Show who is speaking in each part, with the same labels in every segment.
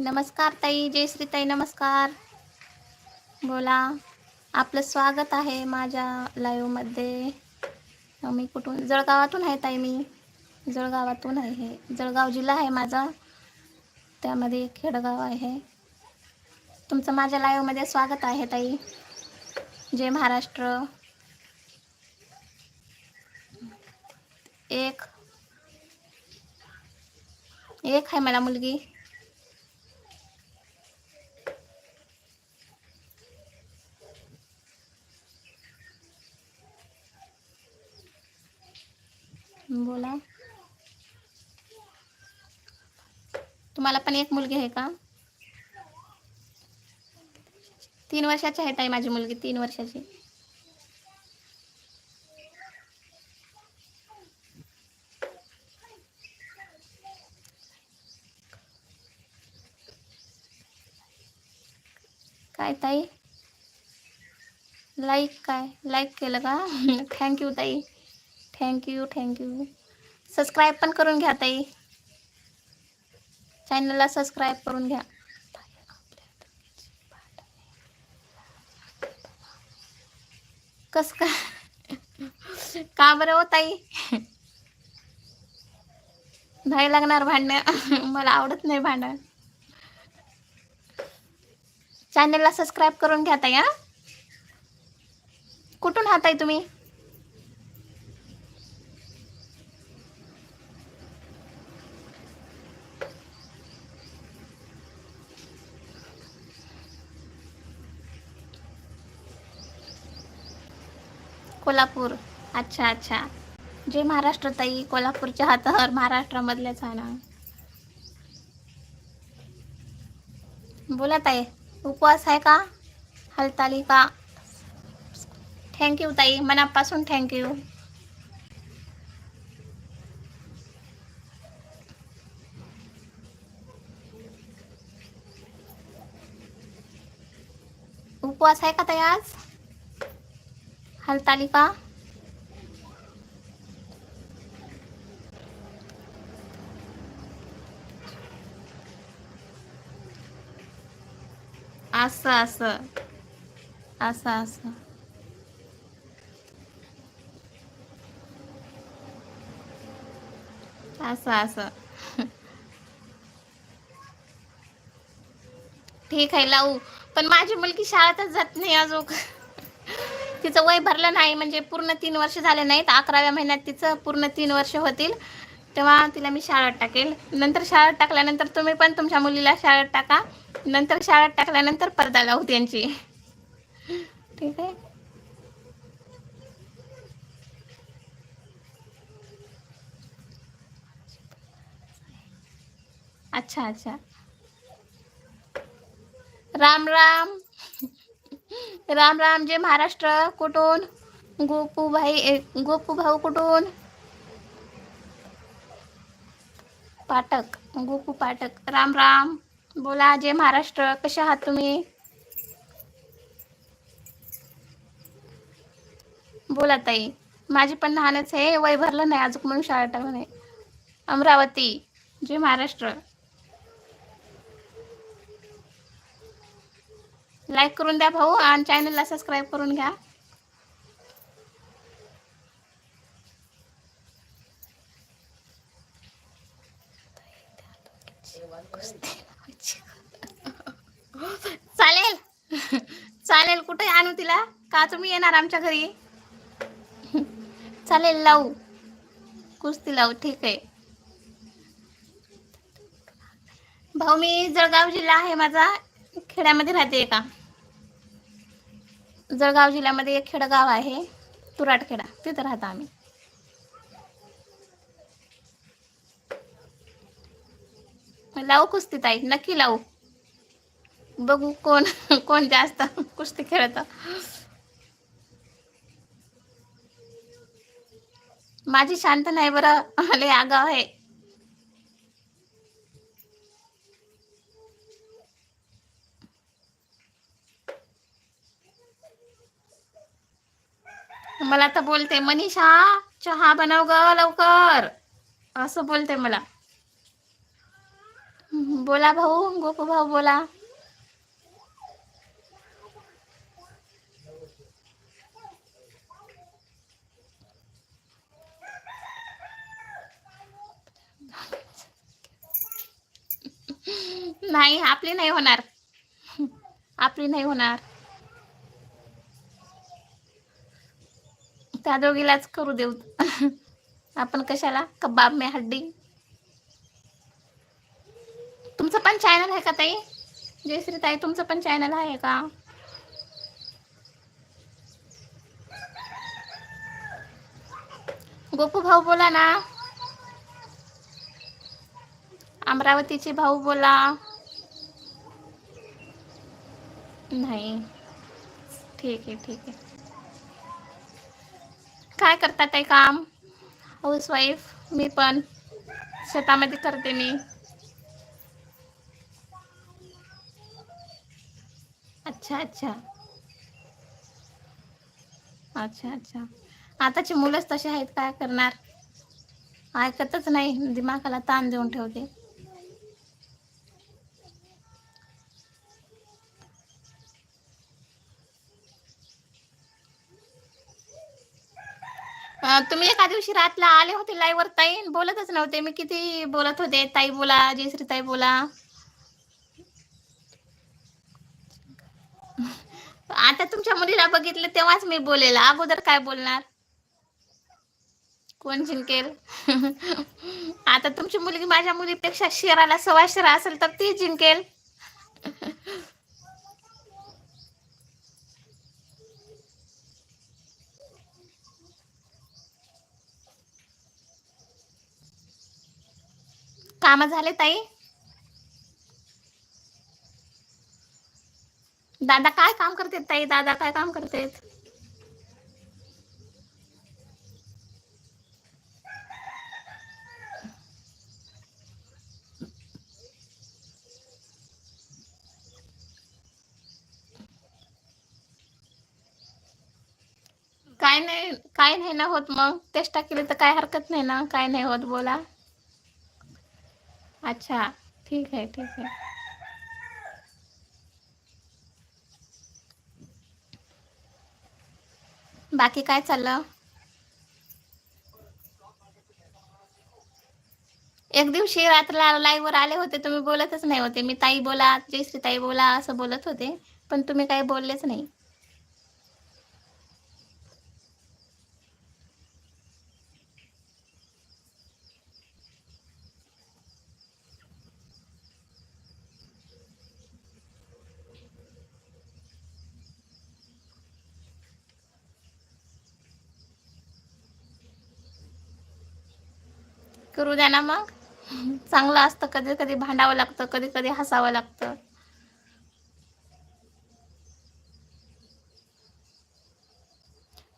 Speaker 1: नमस्कार ताई जयश्री ताई नमस्कार. बोला आपलं स्वागत आहे माझ्या लाईव्हमध्ये मी कुठून जळगावातून आहे ताई मी. जळगावातून आहे हे. जळगाव जिल्हा आहे माझा. त्यामध्ये खेडगाव आहे. तुमचं माझ्या लाईव्हमध्ये स्वागत आहे ताई. जय महाराष्ट्र. एक. एक आहे मला मुलगी. तुम्हाला पण एक मुलगी आहे का? तीन वर्षाची आहे ताई माझी मुलगी, तीन वर्षाची. काय ताई? लाईक काय? लाईक केलं का? थँक्यू ताई. थँक्यू थँक्यू सबस्क्राईब पण करून घ्या ताई. चॅनलला सबस्क्राईब करून घ्या. कस का का बरं हो ताई? नाही लागणार भांडणं. मला आवडत नाही भांडण. चॅनलला सबस्क्राईब करून घ्या ताई हा. कुठून हाताय तुम्ही? कोल्हापूर. अच्छा अच्छा. जे महाराष्ट्र ताई कोल्हापूरच्या हातावर महाराष्ट्रामधल्याच आहे ना. बोला ताई उपवास आहे का? हलताली का? थँक्यू ताई मनापासून थँक्यू उपवास आहे का ताई आज? हलताली का असं असं. असं असं. असं असं. ठीक आहे लावू. पण माझी मुलगी शाळेतच जात नाही अजून. तिचं वय भरलं नाही म्हणजे पूर्ण तीन वर्ष झाले नाहीत. अकराव्या महिन्यात तिचं पूर्ण तीन वर्ष होतील. तेव्हा तिला मी शाळेत टाकेल. नंतर शाळेत टाकल्यानंतर तुम्ही पण तुमच्या मुलीला शाळेत टाका. नंतर शाळेत टाकल्यानंतर पडदा लावू त्यांची. ठीक आहे? अच्छा अच्छा. राम राम. राम राम जय महाराष्ट्र कुठून? गोपू भाई ए, गोपू भाऊ कुठून? पाठक गोपू पाठक. राम राम बोला जय महाराष्ट्र कशा आहात तुम्ही? बोला ताई माझी पण लहानच आहे वय भरलं नाही अजून म्हणून शाळा टाकलं नाही अमरावती जय महाराष्ट्र. लाईक करून द्या भाऊ आणि चॅनलला सबस्क्राईब करून घ्या. चालेल. चालेल कुठे आणू तिला? का तुम्ही येणार आमच्या घरी? चालेल लावू. कुस्ती लावू ठीक आहे. भाऊ मी जळगाव जिल्हा आहे माझा. खेड्यामध्ये राहते का? जळगाव जिल्ह्यामध्ये एक खेडगाव आहे तुराटखेडा. तिथं राहतो आम्ही. लावू कुस्ती ताई नक्की लावू. बघू कोण कोण जास्त कुस्ती खेळत. माझी शांत नाही बरं लय आगाव आहे. मला तर बोलते मनीषा चहा बनव ग लवकर. असं बोलते मला. बोला भाऊ गोपू भाऊ बोला. नाही आपली नाही होणार. आपली नाही होणार. त्या दोघीलाच करू देऊ. आपण कशाला? कबाब मे हड्डी. तुमचं पण चॅनल आहे का ताई? जयश्री ताई तुमचं पण चॅनल आहे का? गोपू भाऊ बोला ना. अमरावतीचे भाऊ बोला. नाही. ठीक आहे ठीक आहे. काय करतात ते काम? हाऊसवाईफ मी पण. शेतामध्ये करते मी. अच्छा अच्छा. अच्छा अच्छा. आताची मुलंच तसे आहेत काय करणार? ऐकतच नाही. दिमागाला ताण देऊन ठेवते. तुम्ही एका दिवशी रातला आले होते लाईव्ह वर ताई? बोलतच नव्हते. मी किती बोलत होते. ताई बोला जयश्री ताई बोला. आता तुमच्या मुलीला बघितलं तेव्हाच मी बोलेल. अगोदर काय बोलणार? कोण जिंकेल? आता तुमची मुलगी माझ्या मुलीपेक्षा शेराला सव्वा शेरा असेल तर ती जिंकेल. काम झाले ताई? दादा काय काम करतेत ताई? दादा काय काम करतेत? काय नाही काय नाही ना होत मग. टेस्टा केली तर काय हरकत नाही ना? काय नाही होत बोला. अच्छा ठीक आहे ठीक आहे. बाकी काय चाललं? एक दिवशी रात्र लाईव्ह वर आले होते तुम्ही बोलतच नाही होते. मी ताई बोला जयश्री ताई बोला असं बोलत होते. पण तुम्ही काही बोललेच नाही. करू द्या ना मग. चांगलं असतं कधी कधी भांडावं लागतं कधी कधी हसावं लागतं.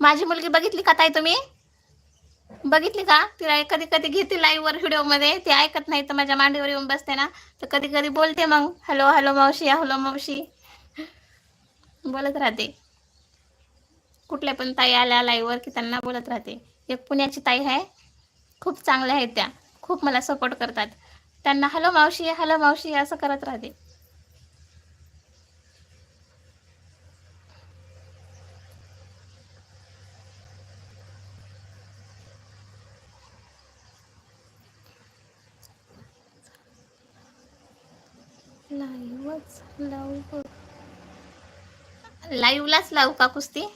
Speaker 1: माझी मुलगी बघितली का ताई तुम्ही? बघितली का? तिला कधी कधी घेते लाईव्ह वर व्हिडिओमध्ये. ती ऐकत नाही तर माझ्या मांडीवर येऊन बसते ना. तर कधी कधी बोलते मग हॅलो हॅलो मावशी हॅलो मावशी. बोलत राहते. कुठल्या पण ताई आल्या लाईव्ह वर की त्यांना बोलत राहते. एक पुण्याची ताई आहे. खूप चांगल्या आहेत त्या. खूप मला सपोर्ट करतात. त्यांना हॅलो मावशी हॅलो मावशी असं करत राहते. लाईव्हलाच लावू का? कुस्ती?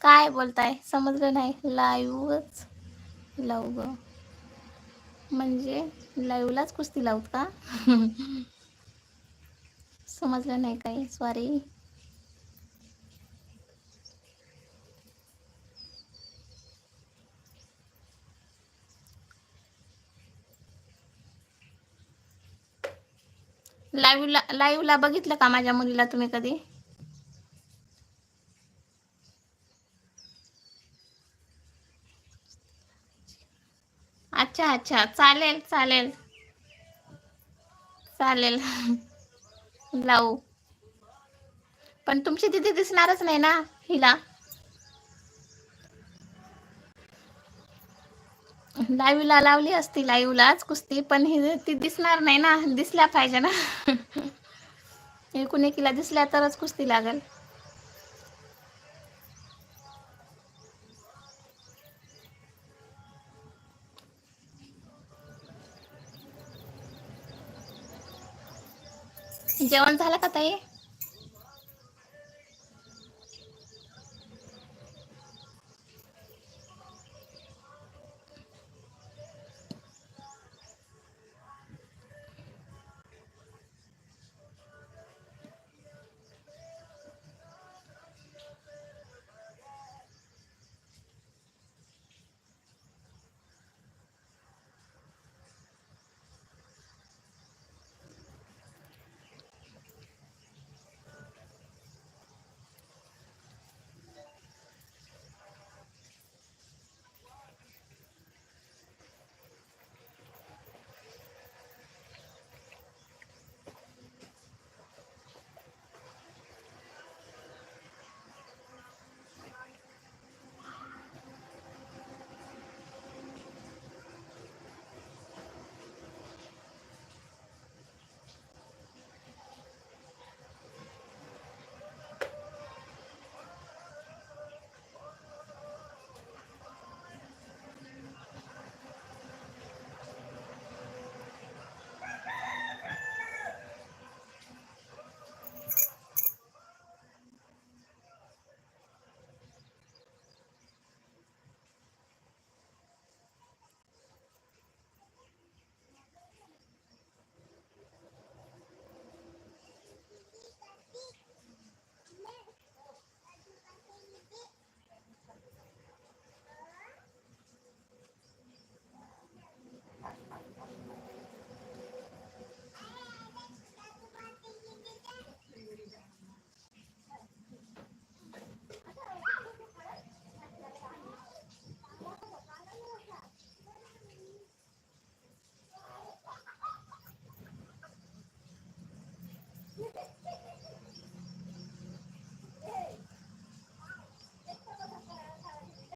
Speaker 1: काय बोलताय? समजलं नाही. लाईव्हच लावू ग. म्हणजे लाईव्हलाच कुस्ती लावत का? समजलं नाही काही. सॉरी लाईव्हला लाईव्हला बघितलं का माझ्या मुलीला तुम्ही कधी? अच्छा अच्छा. चालेल चालेल. चालेल. लावू. पण तुमची तिथे दिसणारच नाही ना हिला? लाईव्हला लावली असती लाईव्हलाच कुस्ती पण ही ती दिसणार नाही ना. दिसल्या पाहिजे ना. एकूण एकीला दिसल्या तरच कुस्ती लागेल. जेवण झालं का ताई?